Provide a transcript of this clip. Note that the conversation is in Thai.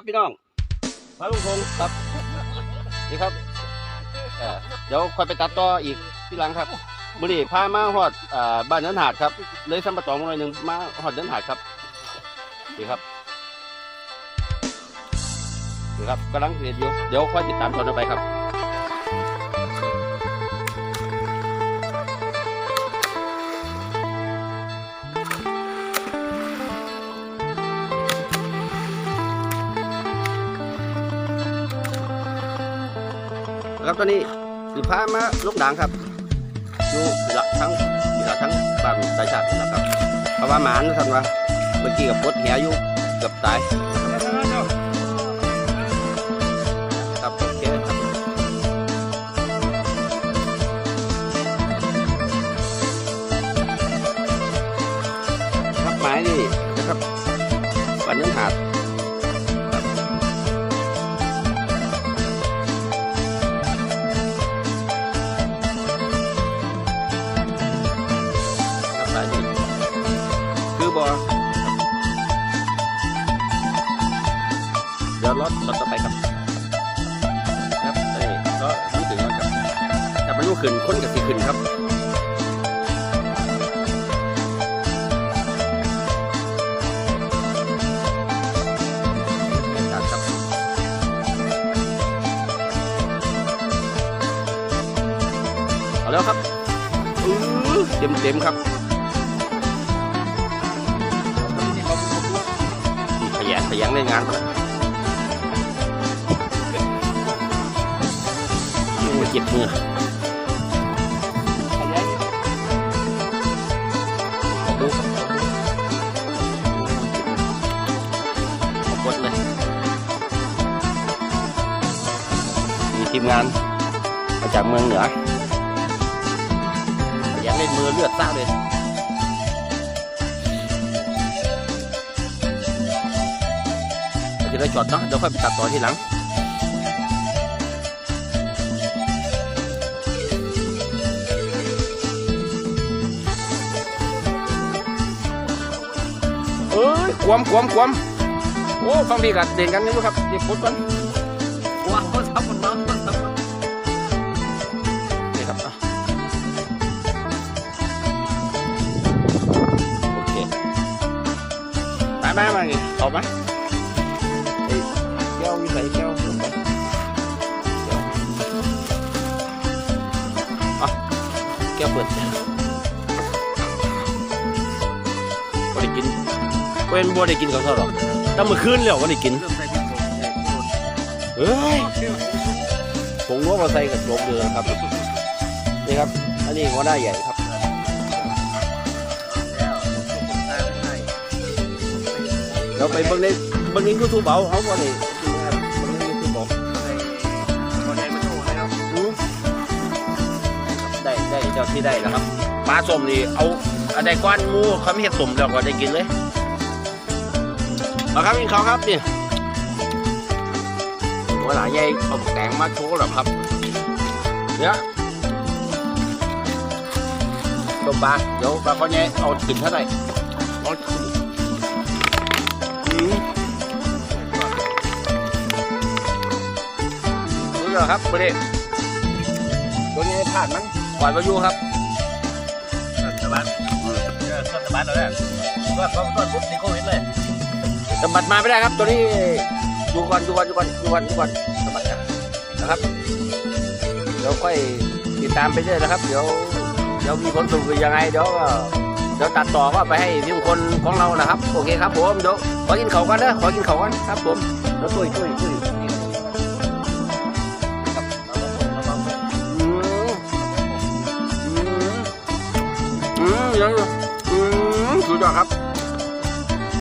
ครับพี่น้องมาลุงพงครับนี่ครับเอ่อเดี๋ยวค่อยไปตัดต่ออีกที่หลังครับบุรีพามาฮอดอ่าบ้านเนินหาดครับเลยสัมปะตองมาหน่อยหนึ่งมาฮอดเนินหาดครับนี่ครับนี่ครับกำลังเรียนอยู่เดี๋ยวค่อยติดตามตอนต่อไปครับ ครับตอนนี้สิพามาลูกด่างครับอยู่หลักทั้งหลักทั้งบางสายชาตินะครับเพราะว่าหมานท่านว่าเมื่อกี้กับปดแหอยู่เกือบตายครับโอเคครับครับไม้นี่นะครับวันนึงหาด เดี๋ยวรถต่อไปครับ ครับเอ้ยก็รู้ถึงแล้วครับแต่มันรู้ขึ้นคนกับสีขึ้นครับครับเอาแล้วครับเต็มเต็มๆครับนี่ขยันขยันในงานเขาเลย เจ็บมือขอบดูครับขอบกดเลยมีทีมงานมาจากเมืองเหนือยากเล่นมือเลือดซ่าเลยจะได้จอดเนาะเดี๋ยวค่อยไปตัดต่อทีหลัง เอ้ยควมควมควมโอ้ฟังดีกับเด่นกันนี่ครับเดี๋ยวพุดก่อนว้าวทับมันน้องนี่ครับอะโอเคไปไปมาไงออกมาเอ้ยแก้วมีใส่แก้วลงไปแก้วอะแก้วเปิดบ่ได้กิน เว้นบ่ได้กินกับเขาหรอกถ้ามื้อคืนแล้วบ่ได้กิน เริ่มใส่พริกโขลกเอ้ยผงนัวมาใส่กับโจกเดือครับ นี่ครับ อันนี้หัวหน้าใหญ่ครับ แล้วผมใส่ไม่ให้เราไปเบิ่งในเบิ่งในยูทูบเอาเอาบ่ได้เบิ่งในยูทูบเอาใส่คนใดมาโชว์ให้เราอืมได้ได้เจ้าที่ได้แล้วครับปลาส้มนี่เอาอันใดก้อนหมูเขาไม่เห็ดสมแล้วก็ได้กินเลย มาครับกินข้าครับนี่หัวหน้าใหญ่เอาแตงมาโชว์แล้วครับเนี่ยต้มปลาเดี๋ยวปลาเขาใหญ่ยเอากินเท่าไหร่เอาดูเหรอครับประเด็นตัวนี้ผ่านมันปล่อยมาอยู่ครับสบัดเออต้นสบัดเราแล้วก็ต้นต้อนปุ๊บนี่โควิดเลย สมบัติมาไม่ได้ครับ ตัวนี้อยู่ก่อนอยู่ก่อนอยู่ก่อนอยู่ก่อนอยู่ก่อนสมบัตินะครับเดี๋ยวค่อยติดตามไปเรื่อยนะครับ เดี๋ยวเดี๋ยวมีผลสรุปยังไงเดี๋ยวเดี๋ยวตัดต่อก็ไปให้ทีมคนของเรานะครับ โอเคครับผมเดี๋ยวขอกินเขากันนะขอกินเขากันครับผมแล้วตุ้ยตุ้ยตุ้ยอืมอืมอืมยังอยู่อืมสุดยอดครับ